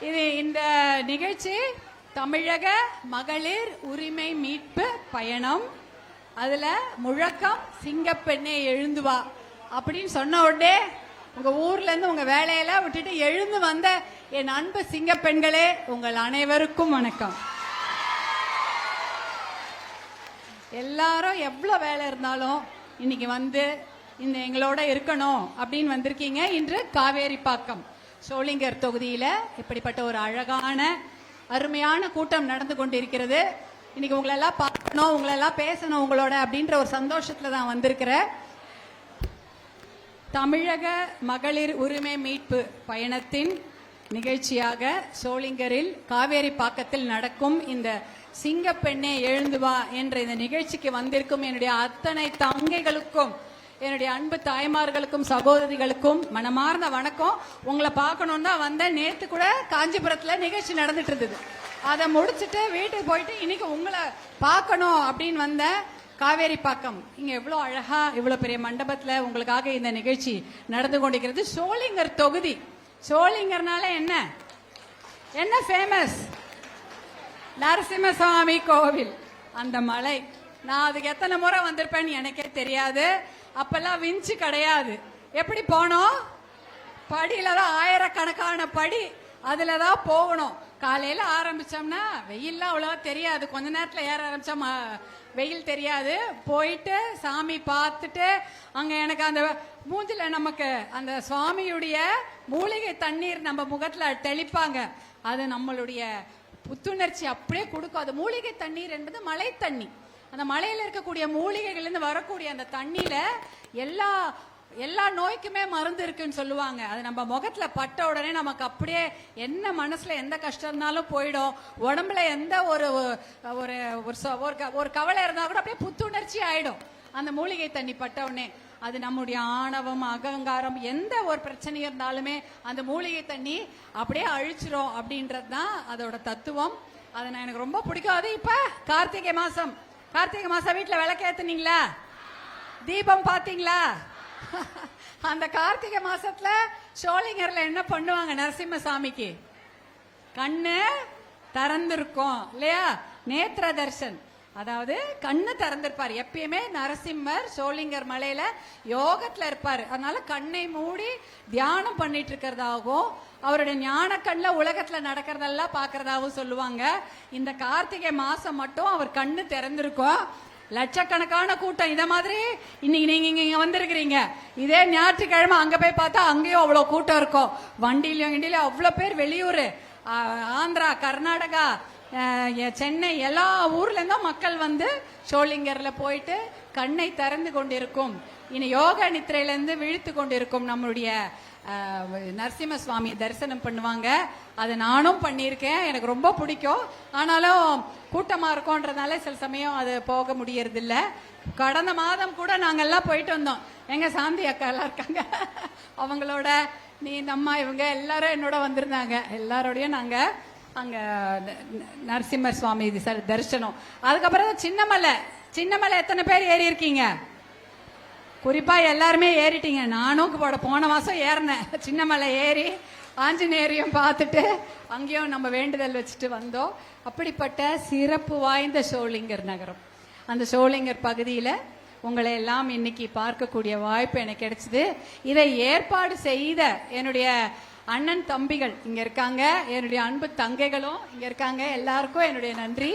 இது இந்த நிகழ்ச்சி தமிழக மகளிர் உரிமை மீட்பு பயணம். அதுல முழக்கம் சிங்கப்பெண்ணே எழுந்துவா அப்படின்னு சொன்ன உடனே உங்க ஊர்ல இருந்து உங்க வேலையெல்லாம் விட்டுட்டு எழுந்து வந்த என் அன்பு சிங்கப்பெண்களே உங்கள் அனைவருக்கும் வணக்கம். எல்லாரும் எவ்வளோ வேலை இருந்தாலும் இன்னைக்கு வந்து இந்த எங்களோட இருக்கணும் அப்படின்னு வந்திருக்கீங்க. இன்று காவேரி பாக்கம் சோளிங்கர் தொகுதியில இப்படிப்பட்ட ஒரு அழகான அருமையான கூட்டம் நடந்து கொண்டிருக்கிறது. இன்னைக்கு உங்களெல்லாம் பார்க்கணும் உங்களெல்லாம் பேசணும் உங்களோட அப்படின்ற ஒரு சந்தோஷத்துல தான் வந்திருக்கிறேன். தமிழக மகளிர் உரிமை மீட்பு பயணத்தின் நிகழ்ச்சியாக சோளிங்கரில் காவேரி பாக்கத்தில் நடக்கும் இந்த சிங்கப்பெண்ணே எழுந்து வா என்ற இந்த நிகழ்ச்சிக்கு வந்திருக்கும் என்னுடைய அத்தனை தங்கைகளுக்கும் என்னுடைய அன்பு தாய்மார்களுக்கும் சகோதரிகளுக்கும் மனமார்ந்த வணக்கம். உங்களை பார்க்கணுன்னு தான் வந்தேன். நேற்று கூட காஞ்சிபுரத்தில் நிகழ்ச்சி நடந்துட்டு இருந்தது. அதை முடிச்சுட்டு வீட்டுக்கு போயிட்டு இன்னைக்கு உங்களை பார்க்கணும் அப்படின்னு வந்தேன். காவேரி பாக்கம். இங்க எவ்வளோ அழகா இவ்வளோ பெரிய மண்டபத்தில் உங்களுக்காக இந்த நிகழ்ச்சி நடந்து கொண்டிருக்கிறது. சோளிங்கர் தொகுதி. சோளிங்கர்னால என்ன? என்ன ஃபேமஸ் நரசிம்மசுவாமி கோவில். அந்த மலை. நான் அதுக்கு எத்தனை முறை வந்திருப்பேன்னு எனக்கே தெரியாது. அப்பெல்லாம் விஞ்சு கிடையாது. எப்படி போனோம்? படியில தான் ஆயிரக்கணக்கான படி அதுல தான் போகணும். காலையில ஆரம்பிச்சோம்னா வெயில்லாம் அவ்வளவா தெரியாது. கொஞ்ச நேரத்துல ஏற ஆரம்பிச்சா வெயில் தெரியாது. போயிட்டு சாமி பார்த்துட்டு அங்க எனக்கு அந்த மூஞ்சில நமக்கு அந்த சுவாமியுடைய மூலிகை தண்ணீர் நம்ம முகத்துல தெளிப்பாங்க. அது நம்மளுடைய புத்துணர்ச்சி அப்படியே கொடுக்கும். அது மூலிகை தண்ணீர் என்பது மழை தண்ணி. அந்த மலையில இருக்கக்கூடிய மூலிகைகள்ல இருந்து வரக்கூடிய அந்த தண்ணியில எல்லா எல்லா நோய்க்குமே மருந்து இருக்குன்னு சொல்லுவாங்க. அது நம்ம முகத்துல பட்ட உடனே நமக்கு அப்படியே என்ன மனசுல எந்த கஷ்டம் இருந்தாலும் போயிடும். உடம்புல எந்த ஒரு ஒரு ஒரு ஒரு க- ஒரு கவலை இருந்தா கூட அப்படியே புத்துணர்ச்சி ஆயிடும். அந்த மூலிகை தண்ணி பட்ட உடனே. அது நம்முடைய ஆணவம் அகங்காரம் எந்த ஒரு பிரச்சனை இருந்தாலுமே அந்த மூலிகை தண்ணி அப்படியே அழிச்சிரும் அப்படின்றது தான் அதோட தத்துவம். அதை நான் எனக்கு ரொம்ப பிடிக்கும். அது இப்ப கார்த்திகை மாசம். கார்த்திகை மாசம் வீட்டில் விளக்கேத்துனீங்களா தீபம் பார்த்தீங்களா அந்த கார்த்திகை மாசத்துல சோழிங்கர்ல என்ன பண்ணுவாங்க நரசிம்ம சாமிக்கு கண்ணு திறந்திருக்கும் இல்லையா? நேத்திர தர்சன். அதாவது கண்ணு திறந்திருப்பார். எப்பயுமே நரசிம்மர் சோளிங்கர் மலையில யோகத்துல இருப்பார். அதனால கண்ணை மூடி தியானம் பண்ணிட்டு இருக்கிறதாகவும் அவருடைய ஞான கண்ணில் உலகத்துல நடக்கிறதெல்லாம் பாக்குறதாகவும் சொல்லுவாங்க. இந்த கார்த்திகை மாசம் மட்டும் அவர் கண்ணு திறந்திருக்கும். லட்சக்கணக்கான கூட்டம். இதை மாதிரி இன்னைக்கு நீங்க இங்க இங்க வந்திருக்கிறீங்க. இதே ஞாயிற்றுக்கிழமை அங்க போய் பார்த்தா அங்கேயும் அவ்வளவு கூட்டம் இருக்கும். வண்டியிலயும் கிண்டிலையும் அவ்வளவு பேர் வெளியூர். ஆந்திரா கர்நாடகா சென்னை எல்லா ஊர்ல இருந்தும் மக்கள் வந்து சோளிங்கர்ல போயிட்டு கண்ணை திறந்து கொண்டிருக்கும். இனி யோக நித்திரையிலேருந்து விழித்து கொண்டிருக்கும் நம்மளுடைய நரசிம்ம சுவாமி தரிசனம் பண்ணுவாங்க. அதை நானும் பண்ணியிருக்கேன். எனக்கு ரொம்ப பிடிக்கும். ஆனாலும் கூட்டமாக இருக்கோன்றதுனால சில சமயம் அது போக முடியறதில்ல. கடந்த மாதம் கூட நாங்கள்லாம் போயிட்டு வந்தோம். எங்க சாந்தி அக்கா எல்லாம் இருக்காங்க. அவங்களோட நீ இந்த அம்மா இவங்க எல்லாரும் என்னோட வந்திருந்தாங்க. எல்லாரோடையும் நாங்கள் அங்கே நரசிம்ம நரசிம்மர் சுவாமி இது ச- தரிசனம். அதுக்கப்புறம் தான் சின்னமலை. சின்னமலை எத்தனை பேர் ஏறி இருக்கீங்க? குறிப்பா எல்லாருமே ஏறிட்டீங்க. நானும் போட போன மாசம் ஏறினேன். சின்னமலை ஏறி ஆஞ்சநேயரையும் பார்த்துட்டு அங்கேயும் நம்ம வேண்டுதல் வச்சுட்டு வந்தோம். அப்படிப்பட்ட சிறப்பு வாய்ந்த சோளிங்கர் நகரம். அந்த சோளிங்கர் பகுதியில் உங்களை எல்லாம் இன்னைக்கு பார்க்கக்கூடிய வாய்ப்பு எனக்கு கிடைச்சிது. இதை ஏற்பாடு செய்த என்னுடைய அண்ணன் தம்பிகள் இங்க இருக்காங்க. என்னுடைய அன்பு தங்கைகளும் இங்க இருக்காங்க. எல்லாருக்கும் என்னுடைய நன்றி.